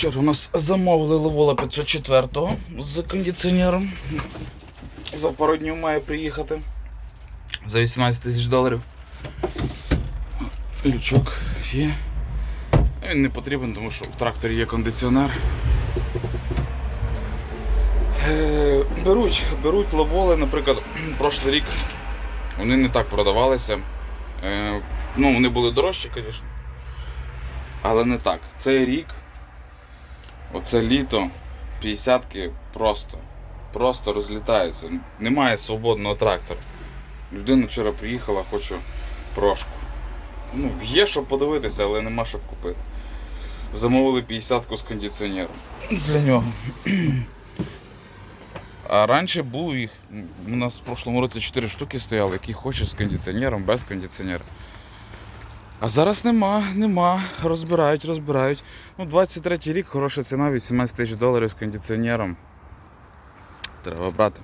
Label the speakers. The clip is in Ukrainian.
Speaker 1: Вчора у нас замовили Левола 504 з кондиціонером. За пару днів має приїхати. За 18 тисяч доларів. Лючок є. Він не потрібен, тому що в тракторі є кондиціонер. Е, Беруть, беруть лаволи, наприклад, прошлий рік вони не так продавалися. Е, Ну, вони були дорожчі, звісно. Але не так. Цей рік, оце літо, 50-ки просто, просто розлітаються. Немає свободного трактора. Людина вчора приїхала, хочу прошку. Ну, є що подивитися, але нема що купити. Замовили 50-ку з кондиціонером. Для нього. А раніше було їх. У нас в прошлому році 4 штуки стояли, які хочеш з кондиціонером, без кондиціонера. А зараз нема, нема. Розбирають, розбирають. Ну, 23 рік, хороша ціна, 18 тисяч доларів з кондиціонером. Треба брати.